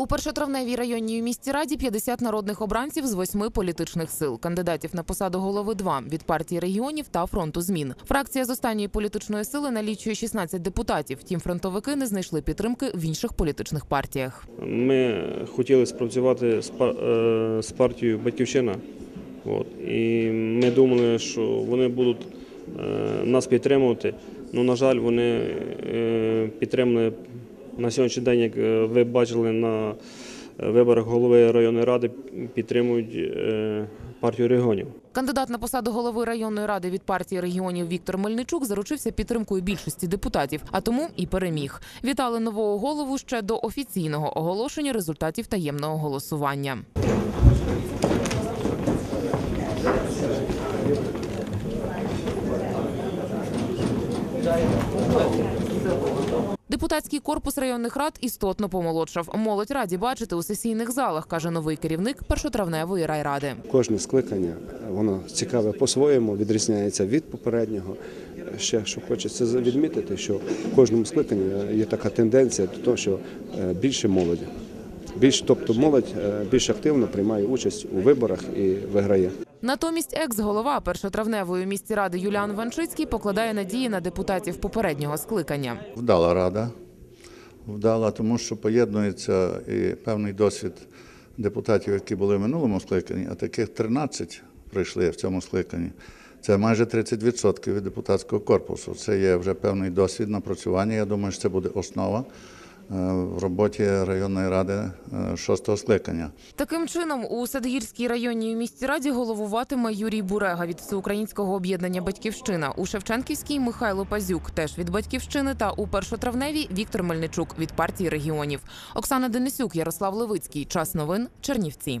У першотравневій районній міській раді 50 народних обранців з восьми політичних сил. Кандидатів на посаду голови два від партії регіонів та фронту змін. Фракція з останньої політичної сили налічує 16 депутатів. Втім, фронтовики не знайшли підтримки в інших політичних партіях. Ми хотіли спрацювати з, е, партією Батьківщина. І ми думали, що вони будуть е, нас підтримувати. Ну, на жаль, вони е, підтримали на сьогоднішній день, як е, ви бачили на виборах голови районної ради, підтримують е, партію регіонів. Кандидат на посаду голови районної ради від партії регіонів Віктор Мельничук заручився підтримкою більшості депутатів, а тому і переміг. Вітали нового голову ще до офіційного оголошення результатів таємного голосування. Депутатський корпус районних рад істотно помолодшав. Молодь раді бачити у сесійних залах, каже новий керівник першотравневої райради. Кожне скликання воно цікаве по-своєму, відрізняється від попереднього. Ще що хочеться відмітити, що в кожному скликанні є така тенденція до того, що е, більше молоді. Більш, тобто молодь е, більш активно приймає участь у виборах і виграє. Натомість екс-голова першотравневої міські ради Юліан Ваншицький покладає надії на депутатів попереднього скликання. Вдала рада. Вдала, тому що поєднується і певний досвід депутатів, які були в минулому скликанні, а таких 13 прийшли в цьому скликанні. Це майже 30% від депутатського корпусу. Це є вже певний досвід напрацювання. Я думаю, що це буде основа в роботі районної ради е, шостого скликання. Таким чином, у Садгірській районній міській раді головуватиме Юрій Бурега від Всеукраїнського об'єднання Батьківщина. У Шевченківській Михайло Пазюк теж від Батьківщини. Та у першотравневій Віктор Мельничук від партії регіонів. Оксана Денисюк, Ярослав Левицький. Час новин. Чернівці.